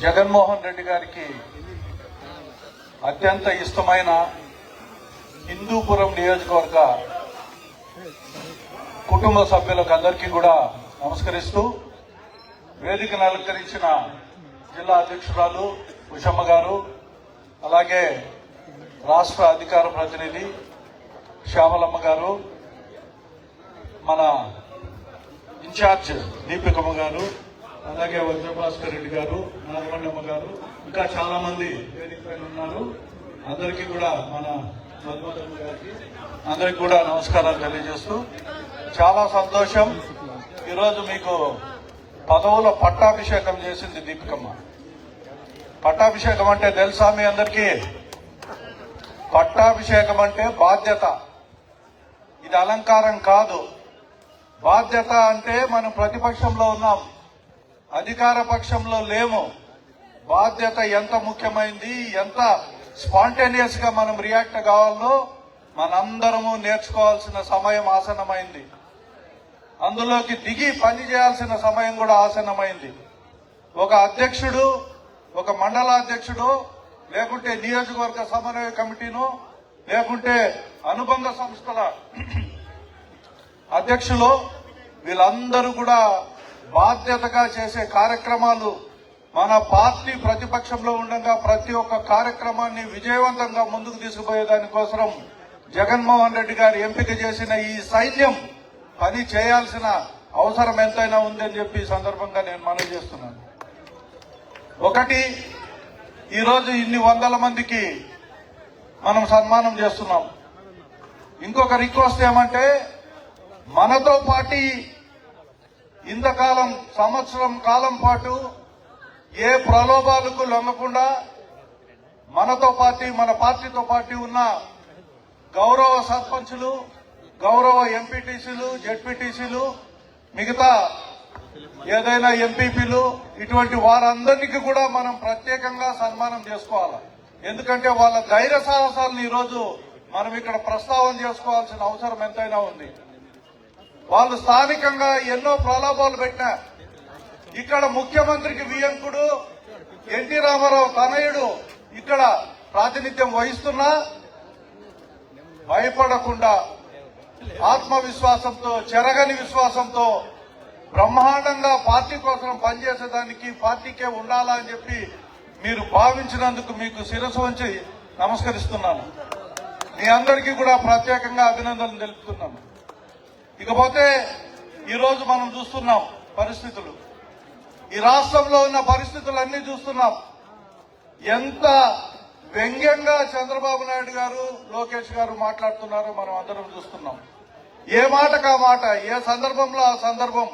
జగన్మోహన్ రెడ్డి గారికి అత్యంత ఇష్టమైన హిందూపురం నియోజకవర్గ కుటుంబ సభ్యులకు అందరికీ కూడా నమస్కరిస్తూ వేదికను అలంకరించిన జిల్లా అధ్యక్షురాలు ఉషమ్మ గారు అలాగే రాష్ట్ర అధికార ప్రతినిధి శ్యామలమ్మ గారు మన ఇన్ఛార్జ్ దీపికమ్మ గారు అలాగే వజ్రభాస్కర్ రెడ్డి గారు నాగమణ్యమ్మ గారు ఇంకా చాలా మంది ఉన్నారు. అందరికీ కూడా మన మధుమతమ్మ గారికి అందరికి కూడా నమస్కారాలు తెలియజేస్తూ చాలా సంతోషం. ఈరోజు మీకు పదవుల పట్టాభిషేకం చేసింది దీపికమ్మ. పట్టాభిషేకం అంటే తెలుసా మీ అందరికీ? పట్టాభిషేకం అంటే బాధ్యత. ఇది అలంకారం కాదు. బాధ్యత అంటే మనం ప్రతిపక్షంలో ఉన్నాం. అధికార పక్షంలో లేము. బాధ్యత ఎంత ముఖ్యమైంది ఎంత స్పాంటేనియస్గా మనం రియాక్ట్ కావాలో మనందరము నేర్చుకోవాల్సిన సమయం ఆసనమైంది అందులోకి దిగి పని చేయాల్సిన సమయం కూడా ఆసనమైంది ఒక అధ్యక్షుడు ఒక మండల అధ్యక్షుడు లేకుంటే నియోజకవర్గ సమన్వయ కమిటీను లేకుంటే అనుబంధ సంస్థల అధ్యక్షులు వీళ్ళందరూ కూడా బాధ్యతగా చేసే కార్యక్రమాలు మన పార్టీ ప్రతిపక్షంలో ఉండగా ప్రతి ఒక్క కార్యక్రమాన్ని విజయవంతంగా ముందుకు తీసుకుపోయే దానికోసం జగన్మోహన్ రెడ్డి గారు ఎంపిక చేసిన ఈ సైన్యం పని చేయాల్సిన అవసరం ఎంతైనా ఉందని చెప్పి ఈ సందర్భంగా నేను మనవి చేస్తున్నాను. ఒకటి ఈరోజు ఇన్ని వందల మందికి మనం సన్మానం చేస్తున్నాం. ఇంకొక రిక్వెస్ట్ ఏమంటే మనతో పాటి ఇంతకాలం సంవత్సరం కాలం పాటు ఏ ప్రలోభాలకు లొంగకుండా మనతో పార్టీ మన పార్టీతో పాటు ఉన్న గౌరవ సర్పంచులు గౌరవ ఎంపీటీసీలు జెడ్పీటీసీలు మిగతా ఏదైనా ఎంపీపీలు ఇటువంటి వారందరికీ కూడా మనం ప్రత్యేకంగా సన్మానం చేసుకోవాలి? ఎందుకంటే వాళ్ళ ధైర్య సాహసాలను ఈరోజు మనం ఇక్కడ ప్రస్తావన చేసుకోవాల్సిన అవసరం ఎంతైనా ఉంది. వాళ్ళు స్థానికంగా ఎన్నో ప్రలోభాలు పెట్టినా ఇక్కడ ముఖ్యమంత్రికి వియంకుడు ఎన్టీ రామారావు తనయుడు ఇక్కడ ప్రాతినిధ్యం వహిస్తున్నా భయపడకుండా ఆత్మవిశ్వాసంతో చెరగని విశ్వాసంతో బ్రహ్మాండంగా పార్టీ కోసం పనిచేసేదానికి పార్టీకే ఉండాలా అని చెప్పి మీరు భావించినందుకు మీకు శిరస్సు వంచి నమస్కరిస్తున్నాను. మీ అందరికీ కూడా ప్రత్యేకంగా అభినందనలు తెలుపుతున్నాను. ఇకపోతే ఈరోజు మనం చూస్తున్నాం పరిస్థితులు. ఈ రాష్ట్రంలో ఉన్న పరిస్థితులన్నీ చూస్తున్నాం. ఎంత వ్యంగ్యంగా చంద్రబాబు నాయుడు గారు లోకేష్ గారు మాట్లాడుతున్నారో మనం అందరం చూస్తున్నాం. ఏ మాటకా మాట ఏ సందర్భంలో ఆ సందర్భం?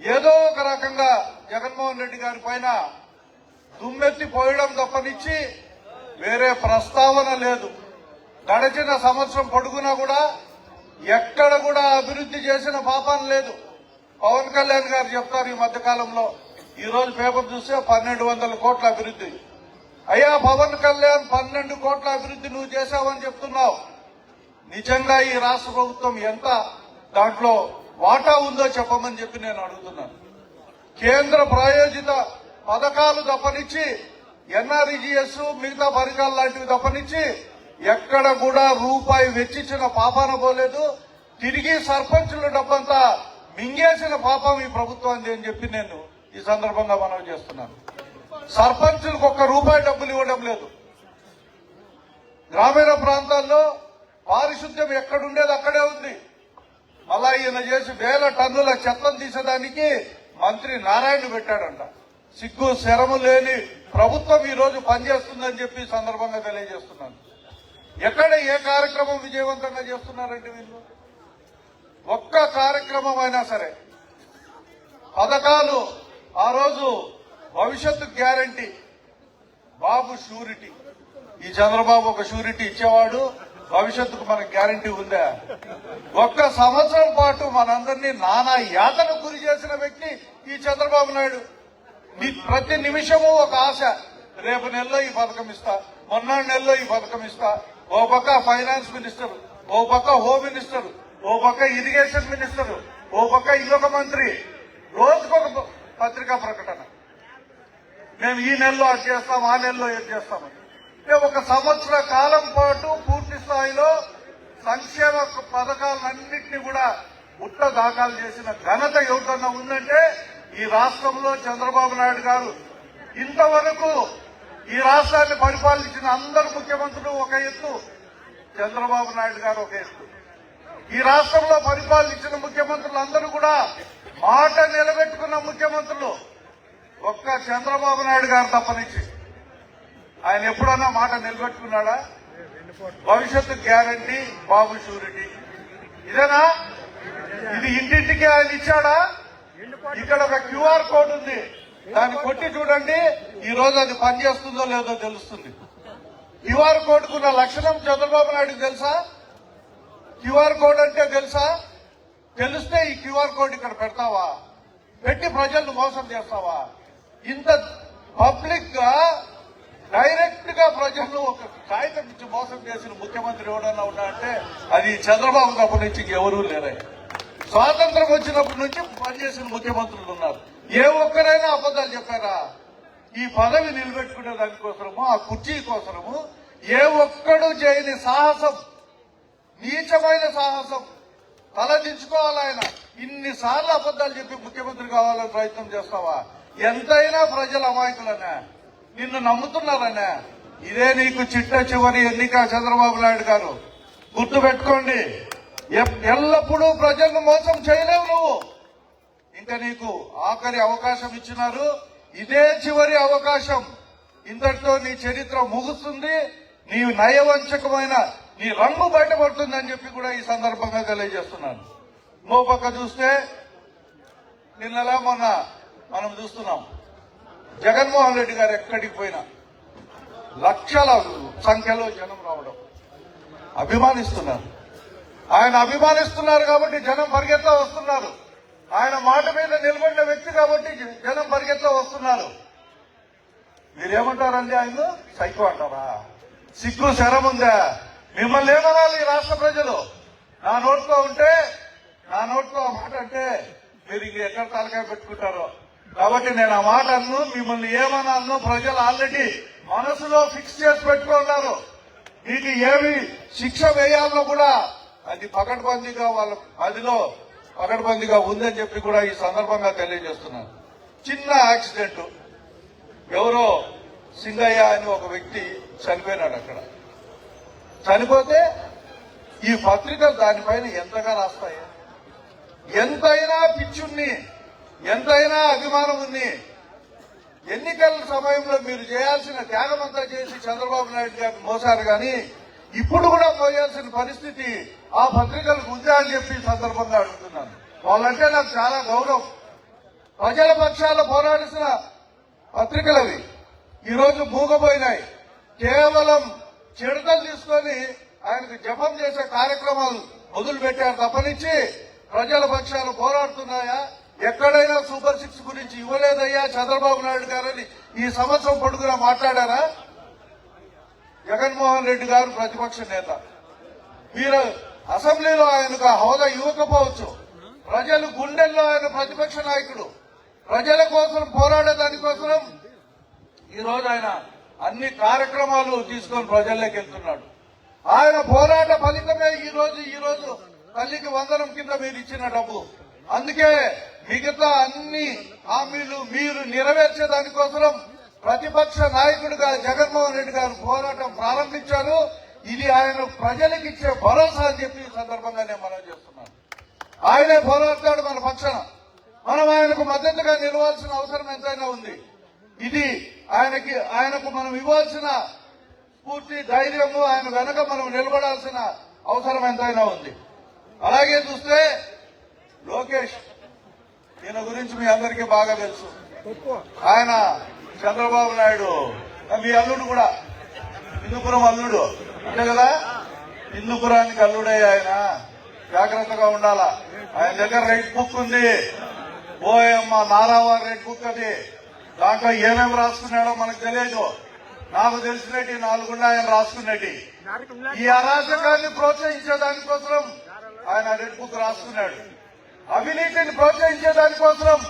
ఏదో ఒక రకంగా జగన్మోహన్ రెడ్డి గారి పైన దుమ్మెత్తి పోయడం తప్పనిచ్చి వేరే ప్రస్తావన లేదు. గడిచిన సంవత్సరం పొడుగునా కూడా ఎక్కడ కూడా అభివృద్ధి చేసిన పాపం లేదు. పవన్ కళ్యాణ్ గారు చెప్తారు ఈ మధ్యకాలంలో. ఈరోజు ఈ రోజు పేపర్ చూస్తే పన్నెండు వందల కోట్ల అభివృద్ధి. అయ్యా పవన్ కళ్యాణ్ పన్నెండు కోట్ల అభివృద్ధి నువ్వు చేశావని చెప్తున్నావు. నిజంగా ఈ రాష్ట్ర ప్రభుత్వం ఎంత దాంట్లో వాటా ఉందో చెప్పమని చెప్పి నేను అడుగుతున్నాను. కేంద్ర ప్రాయోజిత పథకాలు తప్పనిచ్చి ఎన్ఆర్ఈజీఎస్ మిగతా పథకాలు లాంటివి తప్పనిచ్చి ఎక్కడ కూడా రూపాయి వెచ్చించిన పాపాన పోలేదు. తిరిగి సర్పంచుల డబ్బంతా మింగేసిన పాపం ఈ ప్రభుత్వాన్ని అని చెప్పి నేను ఈ సందర్భంగా మనవి చేస్తున్నాను. సర్పంచులకు ఒక్క రూపాయి డబ్బులు ఇవ్వడం లేదు. గ్రామీణ ప్రాంతాల్లో పారిశుద్ధ్యం ఎక్కడుండేది అక్కడే ఉంది. మళ్ళా ఈయన చేసి వేల టన్నుల చెత్తను తీసేదానికి మంత్రి నారాయణ పెట్టాడంట. సిగ్గు శరము లేని ప్రభుత్వం ఈ రోజు పనిచేస్తుందని చెప్పి సందర్భంగా తెలియజేస్తున్నాను. ఎక్కడ ఏ కార్యక్రమం విజయవంతంగా చేస్తున్నారండి వీళ్ళు? ఒక్క కార్యక్రమం అయినా సరే. పథకాలు ఆ రోజు భవిష్యత్తు గ్యారంటీ. బాబు షూరిటీ. ఈ చంద్రబాబు ఒక షూరిటీ ఇచ్చేవాడు భవిష్యత్తుకు మనకు గ్యారంటీ ఉందా? ఒక్క సంవత్సరం పాటు మనందరినీ నానా యాతనకు గురి చేసిన వ్యక్తి ఈ చంద్రబాబు నాయుడు. మీ ప్రతి నిమిషము ఒక ఆశ. రేపు నెలలో ఈ పథకం ఇస్తా మొన్న నెలలో ఈ పథకం ఇస్తా. ఓ పక్క ఫైనాన్స్ మినిస్టర్ ఓ పక్క హోమ్ మినిస్టర్ ఓ పక్క ఇరిగేషన్ మినిస్టర్ ఓ పక్క ఇదొక మంత్రి. రోజుకొక ప- పత్రికా ప్రకటన. మేము ఈ నెలలో అది చేస్తాం ఆ నెలలో ఏది చేస్తామని. అంటే ఒక సంవత్సర కాలం పాటు పూర్తి స్థాయిలో సంక్షేమ పథకాలన్నింటినీ కూడా ముట్ట దాఖలు చేసిన ఘనత ఎవరికన్నా ఉందంటే ఈ రాష్ట్రంలో చంద్రబాబు నాయుడు గారు. ఇంతవరకు ఈ రాష్ట్రాన్ని పరిపాలించిన అందరు ముఖ్యమంత్రులు ఒక ఎత్తు. చంద్రబాబు నాయుడు గారు ఒక ఎత్తు. ఈ రాష్ట్రంలో పరిపాలించిన ముఖ్యమంత్రులు అందరూ కూడా మాట నిలబెట్టుకున్న ముఖ్యమంత్రులు. ఒక్క చంద్రబాబు నాయుడు గారు తప్పనిచ్చి ఆయన ఎప్పుడన్నా మాట నిలబెట్టుకున్నాడా? భవిష్యత్తు గ్యారంటీ బాబు షూరిటీ. ఇదేనా? ఇది ఇంటింటికి ఆయన ఇచ్చాడా? ఇక్కడ ఒక క్యూఆర్ కోడ్ ఉంది. దాన్ని కొట్టి చూడండి ఈ రోజు అది పనిచేస్తుందో లేదో తెలుస్తుంది. క్యూఆర్ కోడ్ కున్న లక్షణం చంద్రబాబు నాయుడు తెలుసా? క్యూఆర్ కోడ్ అంటే తెలుసా? తెలిస్తే ఈ క్యూఆర్ కోడ్ ఇక్కడ పెడతావా? పెట్టి ప్రజలను మోసం చేస్తావా? ఇంత పబ్లిక్గా డైరెక్ట్గా ప్రజలను ఒక కాగితం ఇచ్చి మోసం చేసిన ముఖ్యమంత్రి ఎవడన్నా ఉన్నా అంటే అది చంద్రబాబు తప్ప నుంచి ఎవరూ లేరే. స్వాతంత్రం వచ్చినప్పటి నుంచి పనిచేసిన ముఖ్యమంత్రులు ఉన్నారు. ఏ ఒక్కరైనా అబద్ధాలు చెప్పారా? ఈ పదవి నిలబెట్టుకునే దానికోసము ఆ కుర్చీ కోసము ఏ ఒక్కడు చేయని సాహసం? నీచమైన సాహసం. తలదించుకోవాలి ఆయన. ఇన్నిసార్లు అబద్ధాలు చెప్పి ముఖ్యమంత్రి కావాలని ప్రయత్నం చేస్తావా? ఎంతైనా ప్రజల అమాయకులనే. నిన్ను నమ్ముతున్నారనే. ఇదే నీకు చిట్ట చివరి ఎన్నిక చంద్రబాబు నాయుడు గారు. గుర్తు పెట్టుకోండి ఎల్లప్పుడూ ప్రజలను మోసం చేయలేవు నువ్వు. ఇంకా నీకు ఆఖరి అవకాశం ఇచ్చినారు ఇదే చివరి అవకాశం. ఇంతటితో నీ చరిత్ర ముగుస్తుంది నీ నయవంచకమైన నీ రంగు బయటపడుతుందని చెప్పి కూడా ఈ సందర్భంగా తెలియజేస్తున్నాను. ఇంకో పక్క చూస్తే నిన్నలా మొన్న మనం చూస్తున్నాం జగన్మోహన్ రెడ్డి గారు ఎక్కడికి పోయినా లక్షల సంఖ్యలో జనం రావడం. అభిమానిస్తున్నారు. ఆయన అభిమానిస్తున్నారు కాబట్టి జనం పరిగెత్తా వస్తున్నారు. ఆయన మాట మీద నిలబడిన వ్యక్తి కాబట్టి జనం పరిగెత్తా వస్తున్నారు. మీరేమంటారండి ఆయన సైకో అంటారా? సిగ్గు శరం ఉందా? మిమ్మల్ని ఏమనాలి ఈ రాష్ట్ర ప్రజలు? నా నోట్లో ఉంటే నా నోట్లో మాట అంటే మీరు ఇంక ఎక్కడ తలకాయ పెట్టుకుంటారో? కాబట్టి నేను ఆ మాట అన్ను మిమ్మల్ని ఏమనాలను ప్రజలు ఆల్రెడీ మనసులో ఫిక్స్ చేసి పెట్టుకున్నారు మీకు ఏమి శిక్ష వేయాలో కూడా అది పకడ్బందీగా వాళ్ళ అదిలో పకడ్బందీగా ఉందని చెప్పి కూడా ఈ సందర్భంగా తెలియజేస్తున్నాను. చిన్న యాక్సిడెంట్. ఎవరో సింగయ్య అని ఒక వ్యక్తి చనిపోయినాడు అక్కడ. చనిపోతే ఈ పత్రికలు దానిపైన ఎంతగా రాస్తాయి? ఎంతైనా పిచ్చుణ్ణి ఎంతైనా అభిమానం ఉంది ఎన్నికల సమయంలో మీరు చేయాల్సిన త్యాగమంతా చేసి చంద్రబాబు నాయుడు గారిని మోసారు కానీ ఇప్పుడు కూడా పోయాల్సిన పరిస్థితి ఆ పత్రికలకు ఉందా అని చెప్పి సందర్భంగా అడుగుతున్నాను. వాళ్ళంటే నాకు చాలా గౌరవం. ప్రజల పక్షాలు పోరాడిసిన పత్రికలవి ఈరోజు మూగపోయినాయి కేవలం చిడతలు తీసుకొని ఆయనకు జపం చేసే కార్యక్రమాలు మొదలు పెట్టారు తప్పనిచ్చి ప్రజల పక్షాలు పోరాడుతున్నాయా? ఎక్కడైనా సూపర్ సిక్స్ గురించి ఇవ్వలేదయ్యా చంద్రబాబు నాయుడు గారని ఈ సంవత్సరం పొడుగునా మాట్లాడారా? జగన్మోహన్ రెడ్డి గారు ప్రతిపక్ష నేత. మీరు అసెంబ్లీలో ఆయనకు హోదా ఇవ్వకపోవచ్చు. ప్రజలు గుండెల్లో ఆయన ప్రతిపక్ష నాయకుడు. ప్రజల కోసం పోరాడే దానికోసం ఈ రోజు ఆయన అన్ని కార్యక్రమాలు తీసుకొని ప్రజల్లోకి వెళ్తున్నాడు. ఆయన పోరాట ఫలితమే ఈ రోజు ఈ రోజు తల్లికి వందనం కింద మీరు ఇచ్చిన డబ్బు. అందుకే మిగతా అన్ని హామీలు మీరు నెరవేర్చే దానికోసం ప్రతిపక్ష నాయకుడుగా జగన్మోహన్ రెడ్డి గారు పోరాటం ప్రారంభించారు. ఇది ఆయన ప్రజలకు ఇచ్చే భరోసా అని చెప్పి ఈ సందర్భంగా నేను మనం చేస్తున్నాను. ఆయనే పోరాడతాడు మన పక్షాన. మనం ఆయనకు మద్దతుగా నిలవాల్సిన అవసరం ఎంతైనా ఉంది. ఇది ఆయనకి ఆయనకు మనం ఇవ్వాల్సిన పూర్తి ధైర్యము ఆయన వెనక మనం నిలబడాల్సిన అవసరం ఎంతైనా ఉంది. అలాగే చూస్తే లోకేష్ ఈయన గురించి మీ అందరికీ బాగా తెలుసు. ఆయన చంద్రబాబు నాయుడు. మీ అల్లుడు కూడా. హిందూపురం అల్లుడు. అంతే కదా? హిందూపురానికి అల్లుడే ఆయన. జాగ్రత్తగా ఉండాలా? ఆయన దగ్గర రెడ్ బుక్ ఉంది. ఓఎమ్మ నారావారి రెడ్ బుక్ అది. దాంట్లో ఏమేమి రాసుకున్నాడో మనకు తెలియదు నాకు తెలిసినట్టు నాలుగుండా ఆయన రాసుకున్నట్టు ఈ అరాచకాన్ని ప్రోత్సహించే దానికోసం ఆయన రెడ్ బుక్ రాసుకున్నాడు. అవినీతిని ప్రోత్సహించే దానికోసం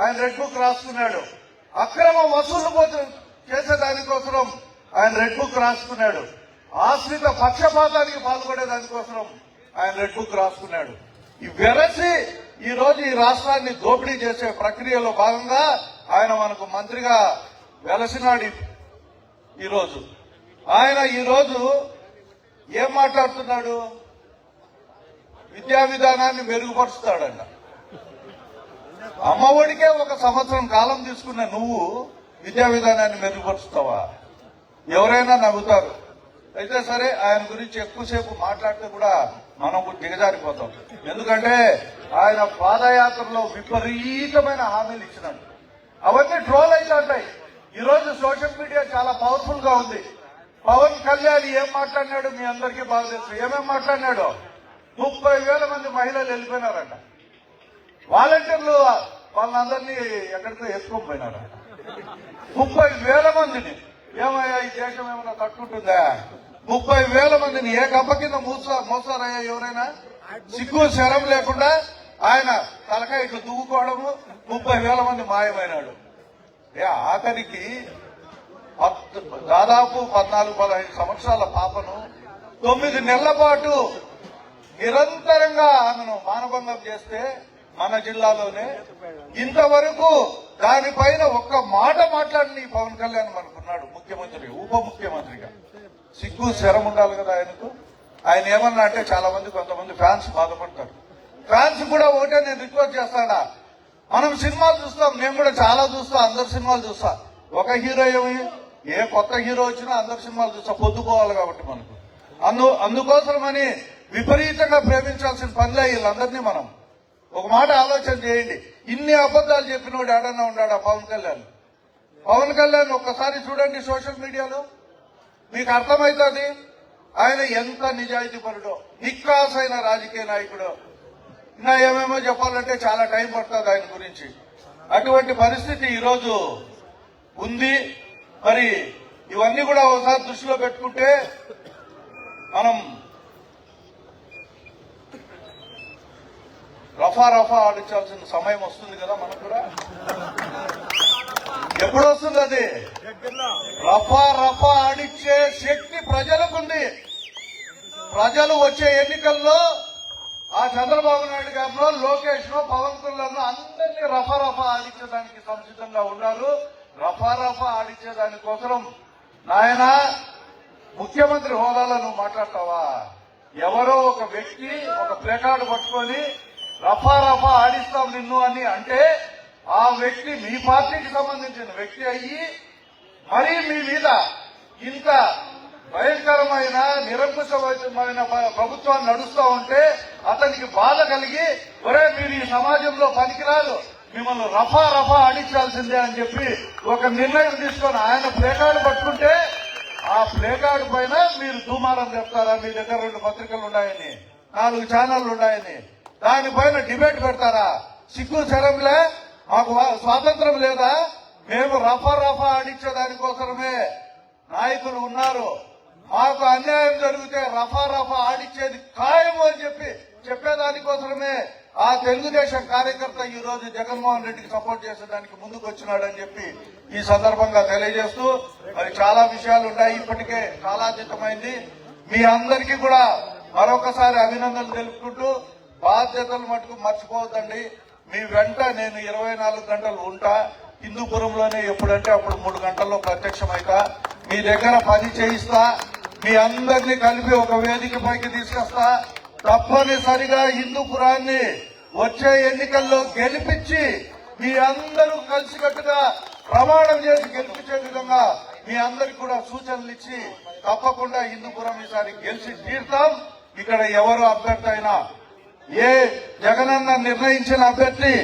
ఆయన రెడ్ బుక్ రాసుకున్నాడు. అక్రమ వసూలు పోతు- చేసే దానికోసం ఆయన రెడ్ బుక్ రాసుకున్నాడు. ఆశ్రిత పక్షపాతానికి పాల్పడే దానికోసం ఆయన రెడ్ బుక్ రాసుకున్నాడు. ఈ వెరసి ఈ రోజు ఈ రాష్ట్రాన్ని దోపిడీ చేసే ప్రక్రియలో భాగంగా ఆయన మనకు మంత్రిగా వెలసినాడు ఈరోజు ఆయన ఈరోజు ఏం మాట్లాడుతున్నాడు? విద్యా విధానాన్ని మెరుగుపరుస్తాడంట. అమ్మఒడికే ఒక సంవత్సరం కాలం తీసుకున్న నువ్వు విద్యా విధానాన్ని మెరుగుపరుస్తావా? ఎవరైనా నవ్వుతారు. అయితే సరే ఆయన గురించి ఎక్కువసేపు మాట్లాడితే కూడా మనం దిగజారిపోతాం. ఎందుకంటే ఆయన పాదయాత్రలో విపరీతమైన హామీలు ఇచ్చినాడు. అవన్నీ ట్రోల్ అవుతుంటాయి ఈరోజు సోషల్ మీడియా చాలా పవర్ఫుల్గా ఉంది. పవన్ కళ్యాణ్ ఏం మాట్లాడినాడు మీ అందరికీ బాగా తెలుసు. ఏమేం మాట్లాడినాడు? ముప్పై వేల మంది మహిళలు వెళ్ళిపోయినారంట. వాలంటీర్లు వాళ్ళందరినీ ఎక్కడికో ఎత్తుకొని పోయినారు ముప్పై వేల మందిని. ఏమయ్యా ఈ దేశం ఏమైనా తట్టుకుంటుందా? ముప్పై వేల మందిని ఏ గబ్బ కింద మూసా మోసారయ్యా ఎవరైనా? సిగ్గు శరం లేకుండా ఆయన తలకాయ ఇట్లా దువ్వుకోవడము ముప్పై వేల మంది మాయమైనాడు. ఏ ఆఖరికి దాదాపు పద్నాలుగు పదహైదు సంవత్సరాల పాపను తొమ్మిది నెలల పాటు నిరంతరంగా ఆమెను మానభంగం చేస్తే మన జిల్లాలోనే ఇంతవరకు దానిపైన ఒక్క మాట మాట్లాడిన పవన్ కళ్యాణ్ మనకున్నాడు ముఖ్యమంత్రి ఉప ముఖ్యమంత్రిగా. సిగ్గు శరం ఉండాలి కదా ఆయనకు. ఆయన ఏమన్నా అంటే చాలా మంది కొంతమంది ఫ్యాన్స్ బాధపడతారు. ఫ్యాన్స్ కూడా ఒకటే నేను రిక్వెస్ట్ చేస్తాడా మనం సినిమాలు చూస్తాం నేను కూడా చాలా చూస్తా అందరు సినిమాలు చూస్తా. ఒక హీరో ఏమి ఏ కొత్త హీరో వచ్చినా అందరు సినిమాలు చూస్తా పొద్దుకోవాలి కాబట్టి మనకు. అందు అందుకోసమని విపరీతంగా ప్రేమించాల్సిన పనిలే వీళ్ళందరినీ మనం. ఒక మాట ఆలోచన చేయండి. ఇన్ని అబద్ధాలు చెప్పినోడు ఏడన్నా ఉన్నాడా? పవన్ కళ్యాణ్. పవన్ కళ్యాణ్ ఒక్కసారి చూడండి సోషల్ మీడియాలో. మీకు అర్థమవుతుంది ఆయన ఎంత నిజాయితీ పరుడో. నిక్కాసైన రాజకీయ నాయకుడు. ఇంకా ఏమేమో చెప్పాలంటే చాలా టైం పడుతుంది ఆయన గురించి. అటువంటి పరిస్థితి ఈరోజు ఉంది. మరి ఇవన్నీ కూడా ఒకసారి దృష్టిలో పెట్టుకుంటే మనం రఫా రఫా ఆడించాల్సిన సమయం వస్తుంది కదా మనకు కూడా? ఎప్పుడు వస్తుంది అది? రఫా రఫా ఆడిచ్చే శక్తి ప్రజలకుంది. ప్రజలు వచ్చే ఎన్నికల్లో ఆ చంద్రబాబు నాయుడు గారినో లోకేష్ నో పవన్ కళ్యాణ్ అందరినీ రఫా రఫా ఆడించడానికి సంసిద్ధంగా ఉన్నారు. రఫా రఫా ఆడించే దానికోసం నాయన ముఖ్యమంత్రి హోదాలో నువ్వు మాట్లాడతావా? ఎవరో ఒక వ్యక్తి ఒక ప్లేకార్డు పట్టుకొని రఫా రఫా ఆడిస్తాం నిన్ను అని అంటే ఆ వ్యక్తి మీ పార్టీకి సంబంధించిన వ్యక్తి అయ్యి మరీ మీ మీద ఇంత భయంకరమైన నిరంకుశమైన ప్రభుత్వాన్ని నడుస్తూ ఉంటే అతనికి బాధ కలిగి ఒరే మీరు ఈ సమాజంలో పనికిరాదు మిమ్మల్ని రఫా రఫా ఆడించాల్సిందే అని చెప్పి ఒక నిర్ణయం తీసుకొని ఆయన ప్లేకార్డు పట్టుకుంటే ఆ ప్లేకార్డు పైన మీరు దుమారం చెప్తారా మీ దగ్గర రెండు పత్రికలు ఉన్నాయని నాలుగు ఛానళ్ళు ఉన్నాయని. దానిపైన డిబేట్ పెడతారా? సిగ్గు శరంలే మాకు స్వాతంత్రం లేదా? మేము రఫా రఫా ఆడించే దానికోసమే నాయకులు ఉన్నారు. మాకు అన్యాయం జరిగితే రఫా రఫా ఆడిచ్చేది ఖాయము అని చెప్పి చెప్పేదానికోసమే ఆ తెలుగుదేశం కార్యకర్త ఈ రోజు జగన్మోహన్ రెడ్డికి సపోర్ట్ చేసేదానికి ముందుకు వచ్చినాడని చెప్పి ఈ సందర్భంగా తెలియజేస్తూ మరి చాలా విషయాలు ఉన్నాయి. ఇప్పటికే కాలాతీతమైంది. మీ అందరికీ కూడా మరొకసారి అభినందనలు తెలుపుకుంటూ బాధ్యతలు మటుకు మర్చిపోవద్దండి. మీ వెంట నేను ఇరవై నాలుగు గంటలు ఉంటా. హిందూపురంలోనే ఎప్పుడంటే అప్పుడు మూడు గంటల్లో ప్రత్యక్షమైతా. మీ దగ్గర పని చేయిస్తా. మీ అందరినీ కలిపి ఒక వేదిక పైకి తీసుకొస్తా. తప్పనిసరిగా హిందూపురాన్ని వచ్చే ఎన్నికల్లో గెలిపించి మీ అందరూ కలిసికట్టుగా ప్రమాణం చేసి గెలిపించే విధంగా మీ అందరికి కూడా సూచనలు ఇచ్చి తప్పకుండా హిందూపురం ఈసారి గెలిచి తీర్తాం. ఇక్కడ ఎవరు అభ్యర్థి అయినా ఏ జగనన్న నిర్ణయించిన అభ్యర్థి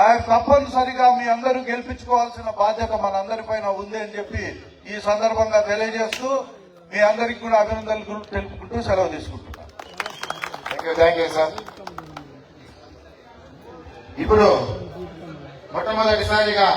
ఆయన తప్పనిసరిగా మీ అందరూ గెలిపించుకోవాల్సిన బాధ్యత మనందరిపైన ఉంది అని చెప్పి ఈ సందర్భంగా తెలియజేస్తూ మీ అందరికీ కూడా అభినందనలు తెలుపుకుంటూ సెలవు తీసుకుంటున్నాను. థ్యాంక్ యూ సార్ ఇప్పుడు మొట్టమొదటిసారిగా